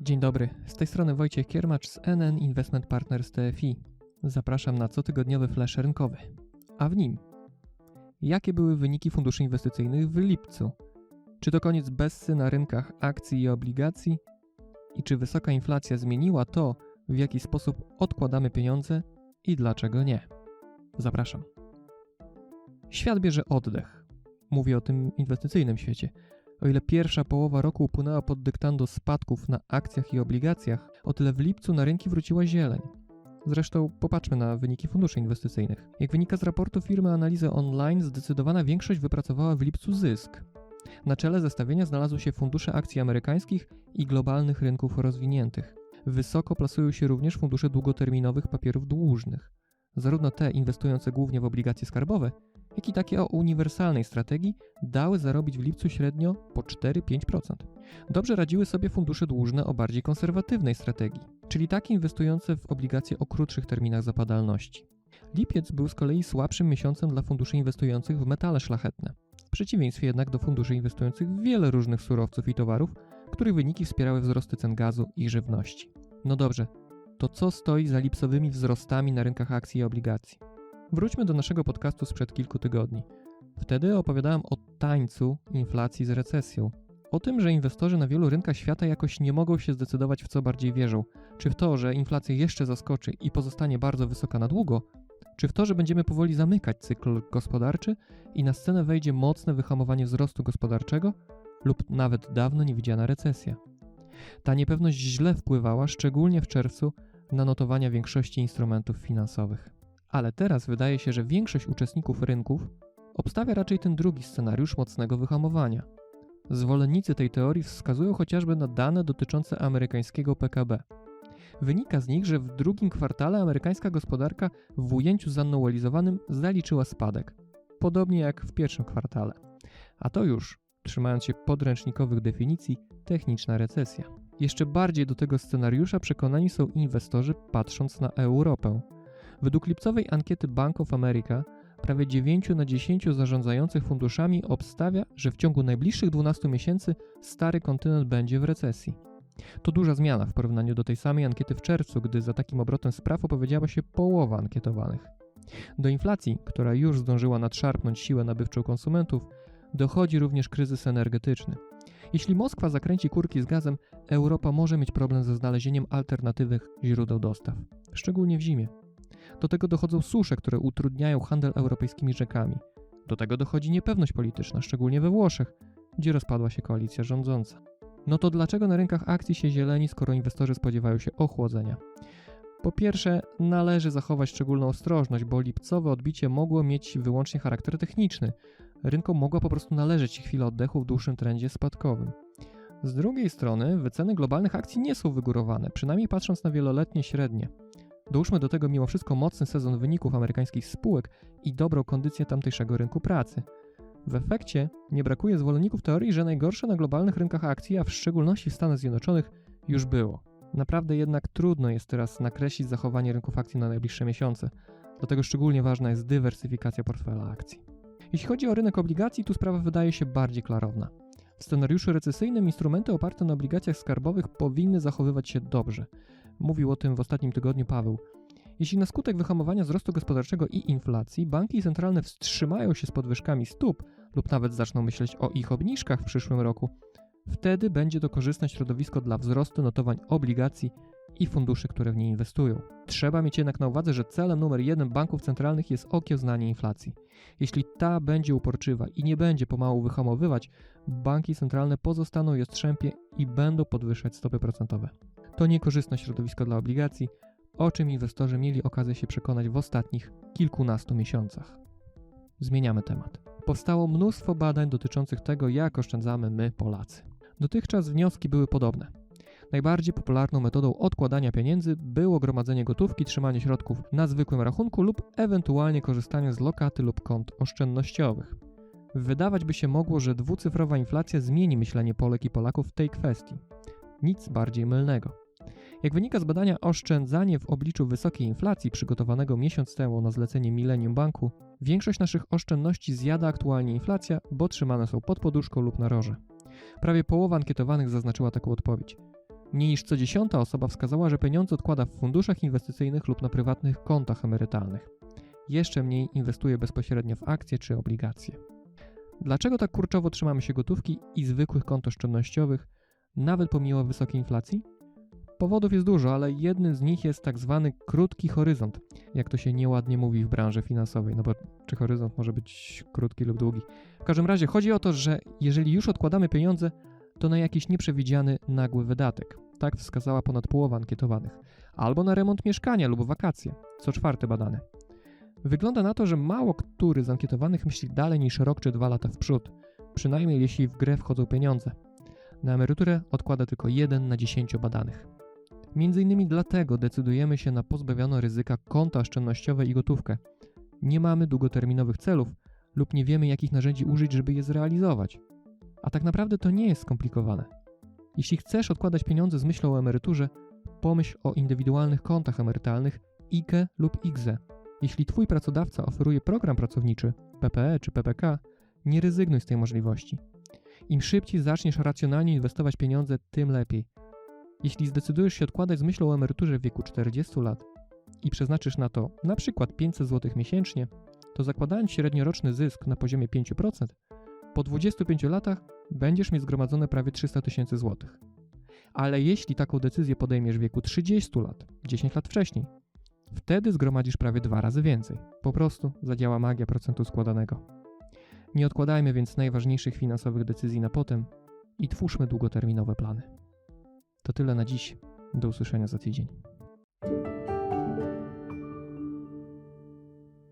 Dzień dobry, z tej strony Wojciech Kiermacz z NN Investment Partners TFI. Zapraszam na cotygodniowy flash rynkowy. A w nim Jakie były wyniki funduszy inwestycyjnych w lipcu? Czy to koniec bessy na rynkach akcji i obligacji? I czy wysoka inflacja zmieniła to, w jaki sposób odkładamy pieniądze i dlaczego nie? Zapraszam. Świat bierze oddech. Mówię o tym inwestycyjnym świecie. O ile pierwsza połowa roku upłynęła pod dyktando spadków na akcjach i obligacjach, o tyle w lipcu na rynki wróciła zieleń. Zresztą popatrzmy na wyniki funduszy inwestycyjnych. Jak wynika z raportu firmy Analizy Online, zdecydowana większość wypracowała w lipcu zysk. Na czele zestawienia znalazły się fundusze akcji amerykańskich i globalnych rynków rozwiniętych. Wysoko plasują się również fundusze długoterminowych papierów dłużnych. Zarówno te inwestujące głównie w obligacje skarbowe, jak i takie o uniwersalnej strategii dały zarobić w lipcu średnio po 4-5%. Dobrze radziły sobie fundusze dłużne o bardziej konserwatywnej strategii, czyli takie inwestujące w obligacje o krótszych terminach zapadalności. Lipiec był z kolei słabszym miesiącem dla funduszy inwestujących w metale szlachetne. W przeciwieństwie jednak do funduszy inwestujących w wiele różnych surowców i towarów, których wyniki wspierały wzrosty cen gazu i żywności. No dobrze, to co stoi za lipcowymi wzrostami na rynkach akcji i obligacji? Wróćmy do naszego podcastu sprzed kilku tygodni. Wtedy opowiadałem o tańcu inflacji z recesją. O tym, że inwestorzy na wielu rynkach świata jakoś nie mogą się zdecydować, w co bardziej wierzą. Czy w to, że inflacja jeszcze zaskoczy i pozostanie bardzo wysoka na długo, czy w to, że będziemy powoli zamykać cykl gospodarczy i na scenę wejdzie mocne wyhamowanie wzrostu gospodarczego lub nawet dawno niewidziana recesja. Ta niepewność źle wpływała, szczególnie w czerwcu, na notowania większości instrumentów finansowych. Ale teraz wydaje się, że większość uczestników rynków obstawia raczej ten drugi scenariusz mocnego wyhamowania. Zwolennicy tej teorii wskazują chociażby na dane dotyczące amerykańskiego PKB. Wynika z nich, że w drugim kwartale amerykańska gospodarka w ujęciu zanualizowanym zaliczyła spadek, podobnie jak w pierwszym kwartale. A to już, trzymając się podręcznikowych definicji, techniczna recesja. Jeszcze bardziej do tego scenariusza przekonani są inwestorzy patrząc na Europę. Według lipcowej ankiety Bank of America prawie 9 na 10 zarządzających funduszami obstawia, że w ciągu najbliższych 12 miesięcy stary kontynent będzie w recesji. To duża zmiana w porównaniu do tej samej ankiety w czerwcu, gdy za takim obrotem spraw opowiedziała się połowa ankietowanych. Do inflacji, która już zdążyła nadszarpnąć siłę nabywczą konsumentów, dochodzi również kryzys energetyczny. Jeśli Moskwa zakręci kurki z gazem, Europa może mieć problem ze znalezieniem alternatywnych źródeł dostaw, szczególnie w zimie. Do tego dochodzą susze, które utrudniają handel europejskimi rzekami. Do tego dochodzi niepewność polityczna, szczególnie we Włoszech, gdzie rozpadła się koalicja rządząca. No to dlaczego na rynkach akcji się zieleni, skoro inwestorzy spodziewają się ochłodzenia? Po pierwsze, należy zachować szczególną ostrożność, bo lipcowe odbicie mogło mieć wyłącznie charakter techniczny. Rynkom mogła po prostu należeć chwila oddechu w dłuższym trendzie spadkowym. Z drugiej strony, wyceny globalnych akcji nie są wygórowane, przynajmniej patrząc na wieloletnie średnie. Dołóżmy do tego mimo wszystko mocny sezon wyników amerykańskich spółek i dobrą kondycję tamtejszego rynku pracy. W efekcie nie brakuje zwolenników teorii, że najgorsze na globalnych rynkach akcji, a w szczególności w Stanach Zjednoczonych, już było. Naprawdę jednak trudno jest teraz nakreślić zachowanie rynków akcji na najbliższe miesiące, dlatego szczególnie ważna jest dywersyfikacja portfela akcji. Jeśli chodzi o rynek obligacji, tu sprawa wydaje się bardziej klarowna. W scenariuszu recesyjnym instrumenty oparte na obligacjach skarbowych powinny zachowywać się dobrze. Mówił o tym w ostatnim tygodniu Paweł. Jeśli na skutek wyhamowania wzrostu gospodarczego i inflacji banki centralne wstrzymają się z podwyżkami stóp lub nawet zaczną myśleć o ich obniżkach w przyszłym roku, wtedy będzie to korzystne środowisko dla wzrostu notowań obligacji i funduszy, które w nie inwestują. Trzeba mieć jednak na uwadze, że celem numer jeden banków centralnych jest okiełznanie inflacji. Jeśli ta będzie uporczywa i nie będzie pomału wyhamowywać, banki centralne pozostaną jastrzępie i będą podwyższać stopy procentowe. To niekorzystne środowisko dla obligacji, o czym inwestorzy mieli okazję się przekonać w ostatnich kilkunastu miesiącach. Zmieniamy temat. Powstało mnóstwo badań dotyczących tego, jak oszczędzamy my, Polacy. Dotychczas wnioski były podobne. Najbardziej popularną metodą odkładania pieniędzy było gromadzenie gotówki, trzymanie środków na zwykłym rachunku lub ewentualnie korzystanie z lokaty lub kont oszczędnościowych. Wydawać by się mogło, że dwucyfrowa inflacja zmieni myślenie Polek i Polaków w tej kwestii. Nic bardziej mylnego. Jak wynika z badania Oszczędzanie w obliczu wysokiej inflacji przygotowanego miesiąc temu na zlecenie Millennium Banku, większość naszych oszczędności zjada aktualnie inflacja, bo trzymane są pod poduszką lub na roże. Prawie połowa ankietowanych zaznaczyła taką odpowiedź. Mniej niż co dziesiąta osoba wskazała, że pieniądze odkłada w funduszach inwestycyjnych lub na prywatnych kontach emerytalnych. Jeszcze mniej inwestuje bezpośrednio w akcje czy obligacje. Dlaczego tak kurczowo trzymamy się gotówki i zwykłych kont oszczędnościowych, nawet pomimo wysokiej inflacji? Powodów jest dużo, ale jednym z nich jest tak zwany krótki horyzont, jak to się nieładnie mówi w branży finansowej, no bo czy horyzont może być krótki lub długi. W każdym razie chodzi o to, że jeżeli już odkładamy pieniądze, to na jakiś nieprzewidziany, nagły wydatek. Tak wskazała ponad połowa ankietowanych. Albo na remont mieszkania lub wakacje, co czwarte badane. Wygląda na to, że mało który z ankietowanych myśli dalej niż rok czy dwa lata w przód, przynajmniej jeśli w grę wchodzą pieniądze. Na emeryturę odkłada tylko jeden na 10 badanych. Między innymi dlatego decydujemy się na pozbawiono ryzyka konta oszczędnościowe i gotówkę. Nie mamy długoterminowych celów lub nie wiemy, jakich narzędzi użyć, żeby je zrealizować. A tak naprawdę to nie jest skomplikowane. Jeśli chcesz odkładać pieniądze z myślą o emeryturze, pomyśl o indywidualnych kontach emerytalnych IKE lub IGZE. Jeśli Twój pracodawca oferuje program pracowniczy, PPE czy PPK, nie rezygnuj z tej możliwości. Im szybciej zaczniesz racjonalnie inwestować pieniądze, tym lepiej. Jeśli zdecydujesz się odkładać z myślą o emeryturze w wieku 40 lat i przeznaczysz na to na przykład 500 zł miesięcznie, to zakładając średnioroczny zysk na poziomie 5%, po 25 latach będziesz mieć zgromadzone prawie 300 tysięcy złotych. Ale jeśli taką decyzję podejmiesz w wieku 30 lat, 10 lat wcześniej, wtedy zgromadzisz prawie dwa razy więcej. Po prostu zadziała magia procentu składanego. Nie odkładajmy więc najważniejszych finansowych decyzji na potem i twórzmy długoterminowe plany. To tyle na dziś. Do usłyszenia za tydzień.